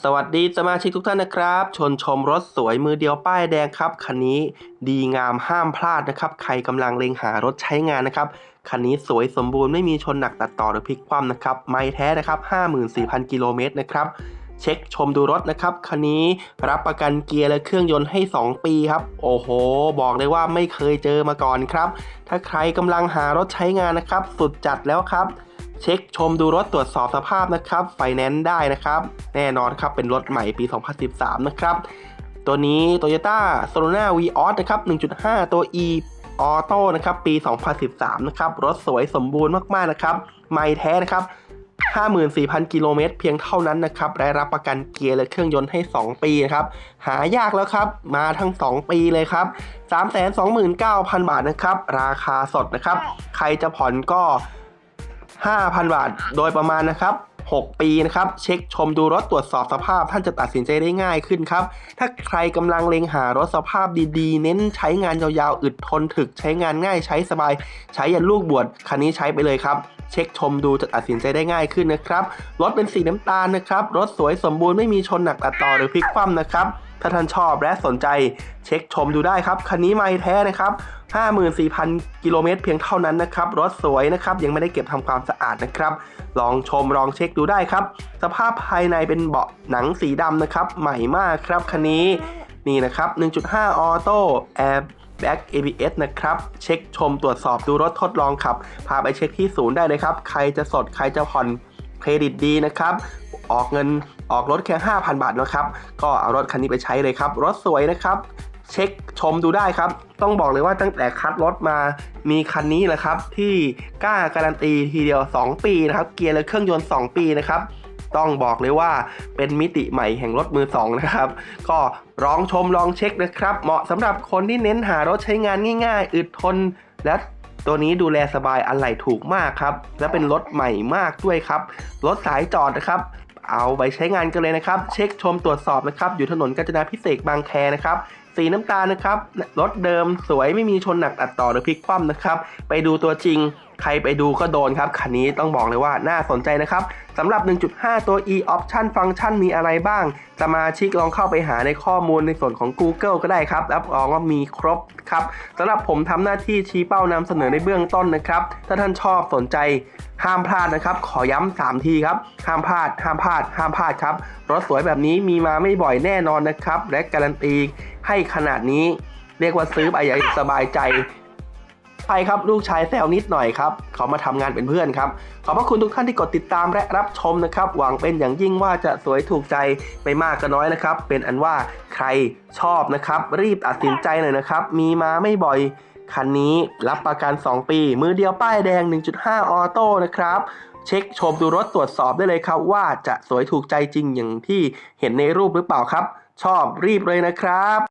สวัสดีสมาชิกทุกท่านนะครับ ชนชมรถสวยมือเดียวป้ายแดงครับ คันนี้ดีงามห้ามพลาดนะครับ ใครกำลังเล็งหารถใช้งานนะครับ คันนี้สวยสมบูรณ์ไม่มีชนหนักตัดต่อหรือพลิกคว่ำนะครับ ไม่แท้นะครับ 54,000 กิโลเมตรนะครับ เช็คชมดูรถนะครับ คันนี้รับประกันเกียร์และเครื่องยนต์ให้ 2 ปีครับ โอ้โห บอกเลยว่าไม่เคยเจอมาก่อนครับ ถ้าใครกำลังหารถใช้งานนะครับ สุดจัดแล้วครับ เช็คชมดูรถตรวจสอบสภาพนะครับไฟแนนซ์ได้นะครับ แน่นอนครับเป็นรถใหม่ปี 2013 นะครับ ตัวนี้ Toyota s o l o n a Vios นะครับ 1.5 ตัว E Auto นะครับปี 2013 นะครับ รถสวยสมบูรณ์มาก ๆ นะครับ ไม่แท้นะครับ 54,000 กิโลเมตรเพียงเท่านั้นนะครับ ได้รับประกันเกียร์และเครื่องยนต์ให้ 2 ปีนะครับ หายากแล้วครับ มาทั้ง 2 ปีเลยครับ 329,000 บาทนะครับ ราคาสดนะครับ ใครจะผ่อนก็ 5,000 บาท โดยประมาณนะครับ 6 ปีนะครับ เช็คชมดูรถตรวจสอบสภาพ ท่านจะตัดสินใจได้ง่ายขึ้นครับ ถ้าใครกำลังเล็งหารถสภาพดีๆ เน้นใช้งานยาวๆ อึดทนถึกใช้งานง่ายใช้สบาย ใช้ยันลูกบวชคันนี้ใช้ไปเลยครับเช็คชมดูจะตัดสินใจได้ง่ายขึ้นนะครับ รถเป็นสีน้ำตาลนะครับ รถสวยสมบูรณ์ไม่มีชนหนักตัดต่อหรือพลิกคว่ำนะครับ ถ้าท่านชอบและสนใจเช็คชมดูได้ครับ คันนี้ไม่แท้นะครับ 54,000 กิโลเมตรเพียงเท่านั้นนะครับ รถสวยนะครับ ยังไม่ได้เก็บทำความสะอาดนะครับ ลองชมลองเช็คดูได้ครับ สภาพภายในเป็นเบาะหนังสีดำนะครับ ใหม่มากครับคันนี้นี่นะครับ 1.5 ออโต้แอร์แบ็ก ABS นะครับ เช็คชมตรวจสอบดูรถทดลองขับ พาไปเช็คที่ศูนย์ได้เลยครับ ใครจะสดใครจะผ่อนเครดิตดีนะครับ ออกเงิน ออกรถแค่ 5,000 บาทนะครับ ก็เอารถคันนี้ไปใช้เลยครับ รถสวยนะครับ เช็คชมดูได้ครับ ต้องบอกเลยว่าตั้งแต่คัดรถมา มีคันนี้แหละครับ ที่กล้าการันตีทีเดียว 2 ปีนะครับ เกียร์และเครื่องยนต์ 2 ปีนะครับต้องบอกเลยว่าเป็นมิติใหม่แห่งรถมือสองนะครับ ก็ลองชมลองเช็คนะครับ เหมาะสำหรับคนที่เน้นหารถใช้งานง่ายๆ อึดทน และตัวนี้ดูแลสบายอะไหล่ถูกมากครับ และเป็นรถใหม่มากด้วยครับ รถสายจอดนะครับ เอาไปใช้งานกันเลยนะครับ เช็คชมตรวจสอบนะครับ อยู่ถนนกาญจนาพิเศษบางแคนะครับ สีน้ำตาลนะครับรถเดิมสวยไม่มีชนหนักตัดต่อหรือพลิกคว่ำนะครับ ไปดูตัวจริง ใครไปดูก็โดนครับ คันนี้ต้องบอกเลยว่าน่าสนใจนะครับสำหรับ 1.5 ตัว e option ฟังก์ชันมีอะไรบ้าง สมาชิกลองเข้าไปหาในข้อมูลในส่วนของ Google ก็ได้ครับรับรองว่ามีครบครับสำหรับผมทำหน้าที่ชี้เป้านำเสนอในเบื้องต้นนะครับ ถ้าท่านชอบสนใจห้ามพลาดนะครับ ขอย้ำ3ทีครับ ห้ามพลาด ห้ามพลาด ห้ามพลาดครับ รถสวยแบบนี้มีมาไม่บ่อยแน่นอนนะครับ และการันตี ให้ขนาดนี้ เรียกว่าซื้อไปอย่างสบายใจไปครับลูกชายแซวนิดหน่อยครับ เขามาทำงานเป็นเพื่อนครับ ขอบพระคุณทุกท่านที่กดติดตามและรับชมนะครับ หวังเป็นอย่างยิ่งว่าจะสวยถูกใจไม่มากก็น้อยนะครับ เป็นอันว่าใครชอบนะครับ รีบตัดสินใจหน่อยนะครับ มีมาไม่บ่อยคันนี้รับประกัน 2 ปี มือเดียวป้ายแดง 1.5 ออโต้นะครับ เช็คชมดูรถตรวจสอบได้เลยครับ ว่าจะสวยถูกใจจริงอย่างที่เห็นในรูปหรือเปล่าครับ ชอบรีบเลยนะครับ